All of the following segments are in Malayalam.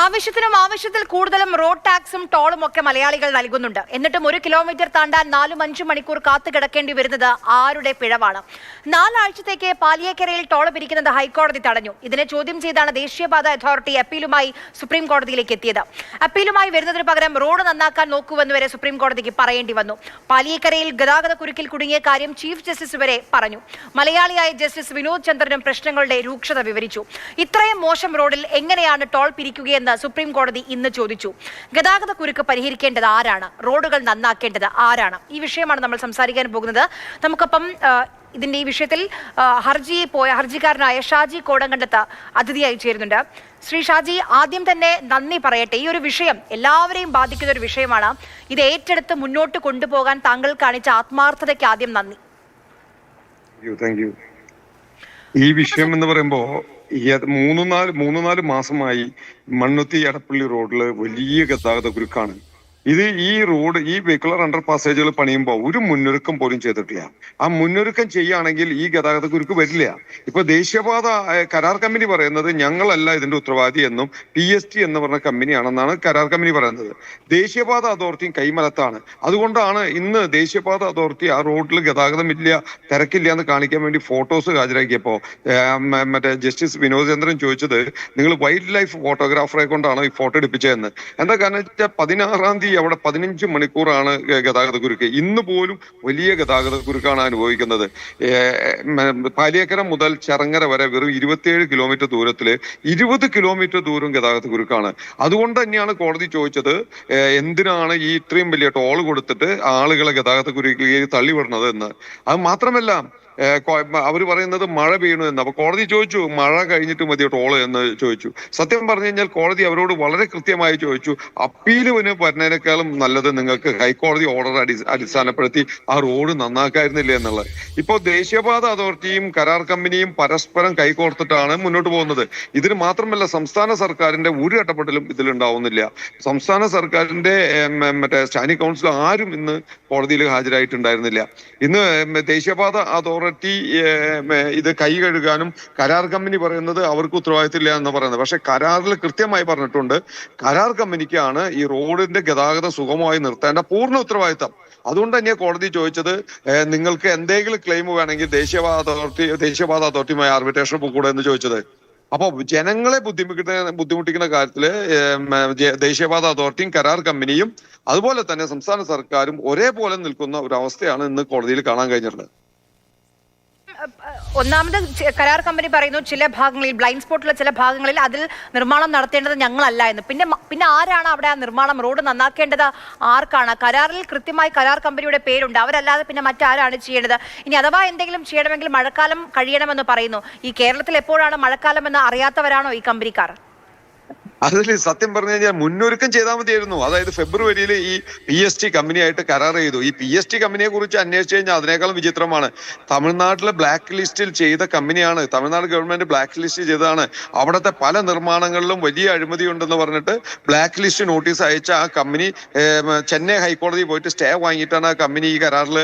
ആവശ്യത്തിനും ആവശ്യത്തിൽ കൂടുതലും റോഡ് ടാക്സും ടോളും ഒക്കെ മലയാളികൾ നൽകുന്നുണ്ട്. എന്നിട്ടും ഒരു കിലോമീറ്റർ താണ്ടാൻ നാലും അഞ്ചും മണിക്കൂർ കാത്തു കിടക്കേണ്ടി വരുന്നത് ആരുടെ പിഴവാണ്? നാലാഴ്ചത്തേക്ക് പാലിയേക്കരയിൽ ടോൾ പിരിക്കുന്നത് ഹൈക്കോടതി തടഞ്ഞു. ഇതിനെ ചോദ്യം ചെയ്താണ് ദേശീയപാത അതോറിറ്റി അപ്പീലുമായി സുപ്രീം കോടതിയിലേക്ക് എത്തിയത്. അപ്പീലുമായി വരുന്നതിന് പകരം റോഡ് നന്നാക്കാൻ നോക്കുവെന്ന് വരെ സുപ്രീം കോടതിക്ക് പറയേണ്ടി വന്നു. പാലിയേക്കരയിൽ ഗതാഗത കുരുക്കിൽ കുടുങ്ങിയ കാര്യം ചീഫ് ജസ്റ്റിസ് വരെ പറഞ്ഞു. മലയാളിയായ ജസ്റ്റിസ് വിനോദ് ചന്ദ്രനും പ്രശ്നങ്ങളുടെ രൂക്ഷത വിവരിച്ചു. ഇത്രയും മോശം റോഡിൽ എങ്ങനെയാണ് ടോൾ പിരിക്കുകയെന്ന് സുപ്രീം കോടതി ഇന്ന് ചോദിച്ചു. ഗതാഗത കുരുക്ക് പരിഹരിക്കേണ്ടത് ആരാണ്? റോഡുകൾ നന്നാക്കേണ്ടത് ആരാണ്? ഈ വിഷയമാണ് നമ്മൾ സംസാരിക്കാൻ പോകുന്നത്. നമുക്കപ്പം ഇതിന്റെ ഈ വിഷയത്തിൽ ഹർജി പോയ ഹർജിക്കാരനായ ഷാജി കോടങ്കണ്ടത്ത് അതിഥിയായി ചേരുന്നുണ്ട്. ശ്രീ ഷാജി ആദ്യം തന്നെ നന്ദി പറയട്ടെ. ഈ ഒരു വിഷയം എല്ലാവരെയും ബാധിക്കുന്ന ഒരു വിഷയമാണ്. ഇത് ഏറ്റെടുത്ത് മുന്നോട്ട് കൊണ്ടുപോകാൻ താങ്കൾ കാണിച്ച ആത്മാർത്ഥതയ്ക്ക് ആദ്യം നന്ദി. താങ്ക് യു ഈ വിഷയം എന്ന് പറയുമ്പോ മൂന്ന് നാല് മൂന്ന് നാല് മാസമായി മണ്ണുത്തി എടപ്പള്ളി റോഡിൽ വലിയ ഗതാഗത കുരുക്കാണ്. ഇത് ഈ റോഡ് ഈ വെഹിക്കുലർ അണ്ടർ പാസേജുകൾ പണിയുമ്പോൾ ഒരു മുന്നൊരുക്കം പോലും ചെയ്തിട്ടില്ല. ആ മുന്നൊരുക്കം ചെയ്യുകയാണെങ്കിൽ ഈ ഗതാഗത കുരുക്ക് വരില്ല. ഇപ്പൊ ദേശീയപാത കരാർ കമ്പനി പറയുന്നത് ഞങ്ങളല്ല ഇതിന്റെ ഉത്തരവാദി എന്നും പി എസ് ടി എന്ന് പറഞ്ഞ കമ്പനിയാണെന്നാണ് കരാർ കമ്പനി പറയുന്നത്. ദേശീയപാത അതോറിറ്റിയും കൈമലത്താണ്. അതുകൊണ്ടാണ് ഇന്ന് ദേശീയപാത അതോറിറ്റി ആ റോഡിൽ ഗതാഗതം ഇല്ല തിരക്കില്ല എന്ന് കാണിക്കാൻ വേണ്ടി ഫോട്ടോസ് ഹാജരാക്കിയപ്പോൾ മറ്റേ ജസ്റ്റിസ് വിനോദ് ചന്ദ്രൻ ചോദിച്ചത് നിങ്ങൾ വൈൽഡ് ലൈഫ് ഫോട്ടോഗ്രാഫറെ കൊണ്ടാണ് ഈ ഫോട്ടോ എടുപ്പിച്ചതെന്ന്? എന്താ കാരണം വെച്ചാൽ പതിനാറാം തീയതി അവിടെ പതിനഞ്ച് മണിക്കൂറാണ് ഗതാഗത കുരുക്ക്. ഇന്ന് പോലും വലിയ ഗതാഗത കുരുക്കാണ് അനുഭവിക്കുന്നത്. പാലിയേക്കര മുതൽ ചെറങ്ങര വരെ വെറും ഇരുപത്തിയേഴ് കിലോമീറ്റർ ദൂരത്തിൽ ഇരുപത് കിലോമീറ്റർ ദൂരം ഗതാഗത കുരുക്കാണ്. അതുകൊണ്ട് തന്നെയാണ് കോടതി ചോദിച്ചത് എന്തിനാണ് ഈ ഇത്രയും വലിയ ടോൾ കൊടുത്തിട്ട് ആളുകളെ ഗതാഗത കുരുക്കിലേക്ക് തള്ളിവിടുന്നത് എന്ന്. അത് മാത്രമല്ല അവർ പറയുന്നത് മഴ പെയ്യണു എന്ന്. അപ്പൊ കോടതി ചോദിച്ചു മഴ കഴിഞ്ഞിട്ട് മതിയോ ടോൾ എന്ന് ചോദിച്ചു. സത്യം പറഞ്ഞു കഴിഞ്ഞാൽ കോടതി അവരോട് വളരെ കൃത്യമായി ചോദിച്ചു അപ്പീലിന് വരുന്നതിനേക്കാളും നല്ലത് നിങ്ങൾക്ക് ഹൈക്കോടതി ഓർഡർ അടി അടിസ്ഥാനപ്പെടുത്തി ആ റോഡ് നന്നാക്കായിരുന്നില്ല എന്നുള്ളത്. ഇപ്പോൾ ദേശീയപാത അതോറിറ്റിയും കരാർ കമ്പനിയും പരസ്പരം കൈകോർത്തിട്ടാണ് മുന്നോട്ട് പോകുന്നത്. ഇതിന് മാത്രമല്ല സംസ്ഥാന സർക്കാരിന്റെ ഒരു ഇടപെടലും ഇതിലുണ്ടാവുന്നില്ല. സംസ്ഥാന സർക്കാരിന്റെ മറ്റേ സ്റ്റാൻഡിംഗ് കൗൺസിൽ ആരും ഇന്ന് കോടതിയിൽ ഹാജരായിട്ടുണ്ടായിരുന്നില്ല. ഇന്ന് ദേശീയപാത അതോറിറ്റി ഏം, ഇത് കൈ കഴുകാനും കരാർ കമ്പനി പറയുന്നത് അവർക്ക് ഉത്തരവാദിത്തമില്ല എന്ന് പറയുന്നത്. പക്ഷെ കരാറിൽ കൃത്യമായി പറഞ്ഞിട്ടുണ്ട് കരാർ കമ്പനിക്കാണ് ഈ റോഡിന്റെ ഗതാഗതം സുഗമമായി നിർത്തേണ്ട പൂർണ ഉത്തരവാദിത്തം. അതുകൊണ്ട് തന്നെ കോടതി ചോദിച്ചത് നിങ്ങൾക്ക് എന്തെങ്കിലും ക്ലെയിം വേണമെങ്കിൽ ദേശീയപാത അതോറിറ്റി ദേശീയപാത അതോറിറ്റിയുമായി ആർബിട്രേഷൻ കൂടെ എന്ന് ചോദിച്ചത്. അപ്പൊ ജനങ്ങളെ ബുദ്ധിമുട്ടിക്കുന്ന ബുദ്ധിമുട്ടിക്കുന്ന കാര്യത്തിൽ ദേശീയപാത അതോറിറ്റിയും കരാർ കമ്പനിയും അതുപോലെ തന്നെ സംസ്ഥാന സർക്കാരും ഒരേപോലെ നിൽക്കുന്ന ഒരു അവസ്ഥയാണ് ഇന്ന് കോടതിയിൽ കാണാൻ കഴിഞ്ഞിട്ടുള്ളത്. ഒന്നാമത് കരാർ കമ്പനി പറയുന്നു ചില ഭാഗങ്ങളിൽ ബ്ലൈൻഡ് സ്പോട്ടുള്ള ചില ഭാഗങ്ങളിൽ അതിൽ നിർമ്മാണം നടത്തേണ്ടത് ഞങ്ങളല്ല എന്ന്. പിന്നെ പിന്നെ ആരാണ് അവിടെ ആ നിർമ്മാണം റോഡ് നന്നാക്കേണ്ടത്? ആർക്കാണ്? കരാറിൽ കൃത്യമായി കരാർ കമ്പനിയുടെ പേരുണ്ട്. അവരല്ലാതെ പിന്നെ മറ്റാരാണ് ചെയ്യേണ്ടത്? ഇനി അഥവാ എന്തെങ്കിലും ചെയ്യണമെങ്കിൽ മഴക്കാലം കഴിയണമെന്ന് പറയുന്നു. ഈ കേരളത്തിൽ എപ്പോഴാണ് മഴക്കാലം എന്ന് അറിയാത്തവരാണോ ഈ കമ്പനിക്കാർ? അതിൽ സത്യം പറഞ്ഞു കഴിഞ്ഞാൽ മുന്നൊരുക്കം ചെയ്താൽ മതിയായിരുന്നു. അതായത് ഫെബ്രുവരിയിൽ ഈ പി എസ് ടി കമ്പനിയായിട്ട് കരാർ ചെയ്തു. ഈ പി എസ് ടി കമ്പനിയെ കുറിച്ച് അന്വേഷിച്ചു കഴിഞ്ഞാൽ അതിനേക്കാളും വിചിത്രമാണ്. തമിഴ്നാട്ടിലെ ബ്ലാക്ക് ലിസ്റ്റിൽ ചെയ്ത കമ്പനിയാണ് തമിഴ്നാട് ഗവൺമെന്റ് ബ്ലാക്ക് ലിസ്റ്റ് ചെയ്തതാണ്. അവിടുത്തെ പല നിർമ്മാണങ്ങളിലും വലിയ അഴിമതി ഉണ്ടെന്ന് പറഞ്ഞിട്ട് ബ്ലാക്ക് ലിസ്റ്റ് നോട്ടീസ് അയച്ച ആ കമ്പനി ചെന്നൈ ഹൈക്കോടതി പോയിട്ട് സ്റ്റേ വാങ്ങിയിട്ടാണ് ആ കമ്പനി ഈ കരാറിൽ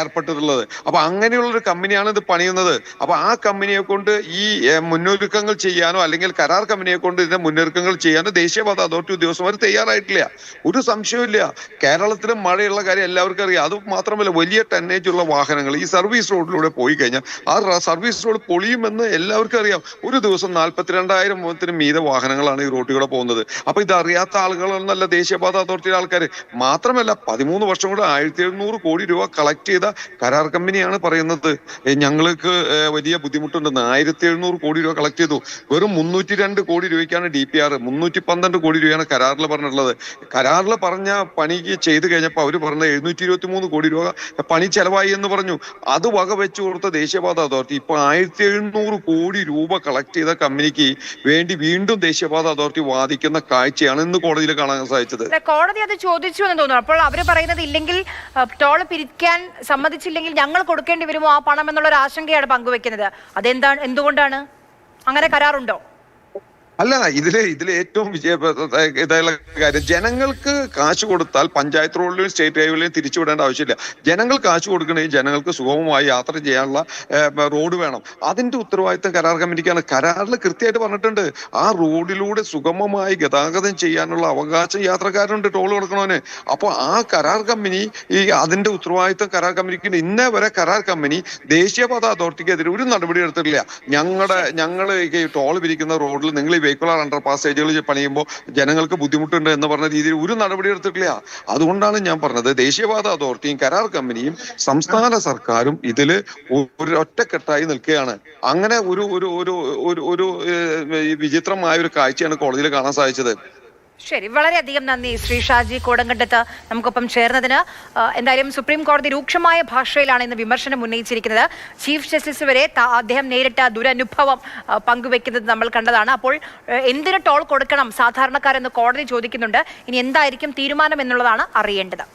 ഏർപ്പെട്ടിട്ടുള്ളത്. അപ്പൊ അങ്ങനെയുള്ള ഒരു കമ്പനിയാണ് ഇത് പണിയുന്നത്. അപ്പൊ ആ കമ്പനിയെ കൊണ്ട് ഈ മുന്നൊരുക്കങ്ങൾ ചെയ്യാനോ അല്ലെങ്കിൽ കരാർ കമ്പനിയെ കൊണ്ട് ഇതിനെ ഇതിന്റെ മുന്നൊരുക്കങ്ങൾ ചെയ്യാൻ ദേശീയപാത അതോറിറ്റി ഉദ്യോഗസ്ഥന്മാർ തയ്യാറായിട്ടില്ല. ഒരു സംശയമില്ല കേരളത്തിലും മഴയുള്ള കാര്യം എല്ലാവർക്കും അറിയാം. അത് മാത്രമല്ല വലിയ ടന്നേജ് ഉള്ള വാഹനങ്ങൾ ഈ സർവീസ് റോഡിലൂടെ പോയി കഴിഞ്ഞാൽ ആ സർവീസ് റോഡ് പൊളിയുമെന്ന് എല്ലാവർക്കും അറിയാം. ഒരു ദിവസം നാൽപ്പത്തിരണ്ടായിരം മുഖത്തിന് മീതെ വാഹനങ്ങളാണ് ഈ റോഡിലൂടെ പോകുന്നത്. അപ്പൊ ഇത് അറിയാത്ത ആളുകളൊന്നല്ല ദേശീയപാത അതോറിറ്റിയുടെ ആൾക്കാർ മാത്രമല്ല പതിമൂന്ന് വർഷം കൂടെ ആയിരത്തി എഴുന്നൂറ് കോടി രൂപ കളക്ട് ചെയ്ത കരാർ കമ്പനിയാണ് പറയുന്നത്. ഞങ്ങൾക്ക് വലിയ ബുദ്ധിമുട്ടുണ്ടെന്ന് ആയിരത്തി എഴുന്നൂറ് കോടി രൂപ കളക്ട് ചെയ്തു. വെറും മുന്നൂറ്റി രണ്ട് കോടി രൂപയ്ക്കാണ് ഡി പി ആർ മുന്നൂറ്റി പന്ത്രണ്ട് കോടി രൂപയാണ് കരാറിൽ പറഞ്ഞിട്ടുള്ളത്. കരാറിൽ പറഞ്ഞ പണിക്ക് ചെയ്തു കഴിഞ്ഞപ്പോൾ അവർ പറഞ്ഞ എഴുന്നൂറ്റി ഇരുപത്തി മൂന്ന് കോടി രൂപ പണി ചെലവായി എന്ന് പറഞ്ഞു. അത് വക വെച്ചു കൊടുത്ത ദേശീയപാത അതോറിറ്റി. ഇപ്പൊ ആയിരത്തി എഴുന്നൂറ് കോടി രൂപ കളക്ട് ചെയ്ത കമ്പനിക്ക് വേണ്ടി വീണ്ടും ദേശീയപാത അതോറിറ്റി വാദിക്കുന്ന കാഴ്ചയാണ് ഇന്ന് കോടതിയിൽ കാണാൻ സാധിച്ചത്. കോടതി അത് ചോദിച്ചു എന്ന് തോന്നുന്നു. അപ്പോൾ അവർ പറയുന്നത് ഇല്ലെങ്കിൽ ടോൾ പിരിക്കാൻ സമ്മതിച്ചില്ലെങ്കിൽ ഞങ്ങൾ കൊടുക്കേണ്ടി വരുമോ ആ പണം എന്നുള്ള ഒരു ആശങ്കയാണ് പങ്കുവെക്കുന്നത്. അതെന്താണ് എന്തുകൊണ്ടാണ്? അങ്ങനെ കരാറുണ്ടോ? അല്ല ഇതിൽ ഇതിൽ ഏറ്റവും ഇതായുള്ള കാര്യം ജനങ്ങൾക്ക് കാശ് കൊടുത്താൽ പഞ്ചായത്ത് റോഡിലും സ്റ്റേറ്റ് ഹൈവേയിലും തിരിച്ചുവിടേണ്ട ആവശ്യമില്ല. ജനങ്ങൾ കാശ് കൊടുക്കണമെങ്കിൽ ജനങ്ങൾക്ക് സുഗമമായി യാത്ര ചെയ്യാനുള്ള റോഡ് വേണം. അതിന്റെ ഉത്തരവാദിത്തം കരാർ കമ്മിറ്റിക്കാണ്. കരാറിൽ കൃത്യമായിട്ട് പറഞ്ഞിട്ടുണ്ട്. ആ റോഡിലൂടെ സുഗമമായി ഗതാഗതം ചെയ്യാനുള്ള അവകാശം യാത്രക്കാരുണ്ട് ടോൾ കൊടുക്കണവന്. അപ്പോൾ ആ കരാർ കമ്പനി ഈ അതിന്റെ ഉത്തരവാദിത്തം കരാർ കമ്പനിക്ക് ഇന്നേ വരെ കരാർ കമ്പനി ദേശീയപാത അതോറിറ്റിക്കെതിരെ ഒരു നടപടി എടുത്തിട്ടില്ല. ഞങ്ങളുടെ ഞങ്ങൾ ഈ ടോൾ പിരിക്കുന്ന റോഡിൽ നിങ്ങൾ ഈ വെഹിക്കുലർ അണ്ടർ പാസേജുകൾ പണിയുമ്പോൾ ജനങ്ങൾക്ക് ബുദ്ധിമുട്ടുണ്ട് എന്ന് പറഞ്ഞ രീതിയിൽ ഒരു നടപടി എടുത്തിട്ടില്ല. അതുകൊണ്ടാണ് ഞാൻ പറഞ്ഞത് ദേശീയപാത അതോറിറ്റിയും കരാർ കമ്പനിയും സംസ്ഥാന സർക്കാരും ഇതിൽ ഒരു ഒറ്റക്കെട്ടായി നിൽക്കുകയാണ്. അങ്ങനെ ഒരു ഒരു ഒരു ഒരു വിചിത്രമായ ഒരു കാഴ്ചയാണ് കോടതിയിൽ കാണാൻ സാധിച്ചത്. ശരി വളരെയധികം നന്ദി ശ്രീ ഷാജി കോടങ്കണ്ടത്ത് നമുക്കൊപ്പം ചേർന്നതിന്. എന്തായാലും സുപ്രീം കോടതി രൂക്ഷമായ ഭാഷയിലാണ് ഇന്ന് വിമർശനം ഉന്നയിച്ചിരിക്കുന്നത്. ചീഫ് ജസ്റ്റിസ് വരെ അദ്ദേഹം നേരിട്ട ദുരനുഭവം പങ്കുവെക്കുന്നത് നമ്മൾ കണ്ടതാണ്. അപ്പോൾ എന്തിന് ടോൾ കൊടുക്കണം? സാധാരണക്കാരെന്ന് കോടതി ചോദിക്കുന്നുണ്ട്. ഇനി എന്തായിരിക്കും തീരുമാനം എന്നുള്ളതാണ് അറിയേണ്ടത്.